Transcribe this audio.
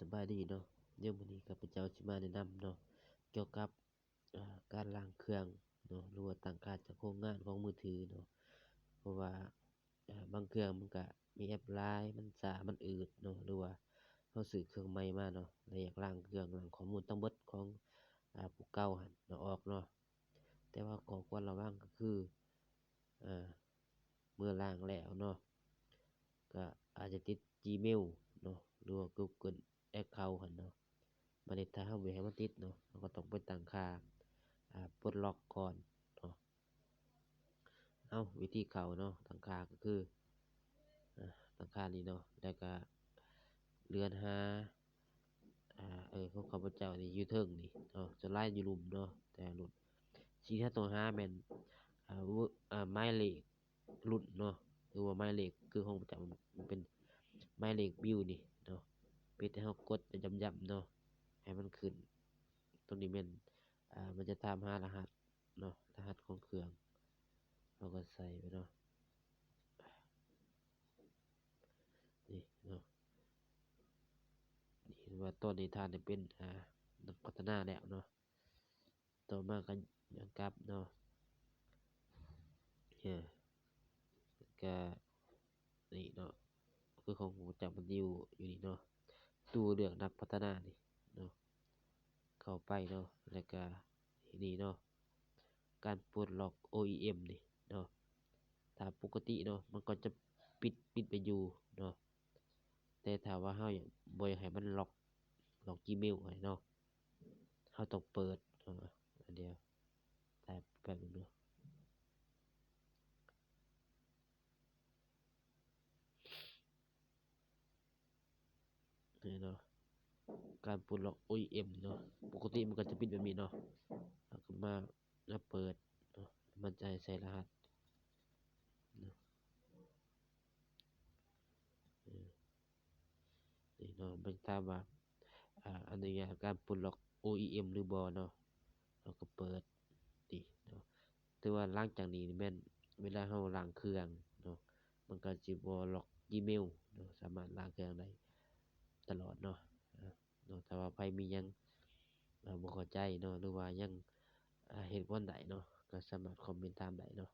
สบายดีเนาะเดี๋ยวมื้อนี้ข้าพเจ้าสิมาแนะนำเนาะเกี่ยวกับการล้างเครื่องเนาะหรือว่าตั้งค่าจากโครงงานของมือถือเนาะเพราะว่าบางเครื่องมันก็มีแอปหลายมันช้ามันอืดเนาะหรือว่าเราซื้อเครื่องใหม่มาเนาะแล้วอยากล้างเครื่องล้างข้อมูลทั้งเบิดของผู้เก่าหันเอาออกเนาะแต่ว่าข้อควรระวังก็คือเมื่อล้างแล้วเนาะก็อาจจะติด Gmail เนาะหรือว่า Google Account หั้นเนาะ บัดนี้ถ้าเราบ่อยากให้มันติดเนาะเราก็ต้องไปตั้งค่าอ่าปลดล็อกก่อนเนาะเอาวิธีเข้าเนาะตั้งค่าก็คืออ่าตั้งค่านี้เนาะแล้วก็เลื่อนหาอ่าเออของข้าพเจ้านี่อยู่เทิงนี่เนาะส่วนหลายอยู่รุมเนาะแต่รุ่นสิ่งที่เราต้องหาแม่นอ่าเวออ่าหมายเลขรุ่นเนาะหรือว่าหมายเลขคือของประจำมันเป็นหมายเลขบิลนี่เนาะเพียงแต่เรากดย้ำๆเนาะ ให้มันขึ้น ตรงนี้แม่นอ่ามันจะถามหารหัสเนาะรหัสของเครื่องเราก็ใส่ไปเนาะนี่เนาะนี่ว่าตอนนี้ทานได้เป็นอ่านักพัฒนาแล้วเนาะต่อมาก็ย้อนกลับเนาะเออก็นี่เนาะคือของประจำมันอยู่อยู่นี่เนาะตู้เลือกนักพัฒนานี่ เข้าไปเนาะ แล้วก็นี่เนาะ การปลดล็อก OEM นี่เนาะ ถ้าปกติเนาะ มันก็จะปิดปิดไปอยู่เนาะ แต่ถ้าว่าเราอยากบ่อยากให้มันล็อก ล็อก Gmail ไว้เนาะ เราต้องเปิดเนาะอันเดียวแต่แป๊บนึงเนาะนี่เนาะ การปลดล็อก OEM เนาะปกติมันก็จะปิดแบบนี้เนาะแล้วก็มาแล้วเปิดเนาะมันจะให้ใส่รหัสเนาะเออนี่เนาะมันถามว่าอ่าอนุญาตการปลดล็อก OEM หรือบ่เนาะเราก็เปิดนี่เนาะแต่ว่าหลังจากนี้นี่แม่นเวลาเราล้างเครื่องเนาะมันก็สิบ่ล็อก Gmail เนาะสามารถล้างเครื่องได้ตลอดนาะอ่าเนาะ ถ้าว่าไผมีหยังบ่เข้าใจเนาะหรือว่ายังอ่าเหตุผลใดเนาะก็สามารถคอมเมนต์ถามได้เนาะ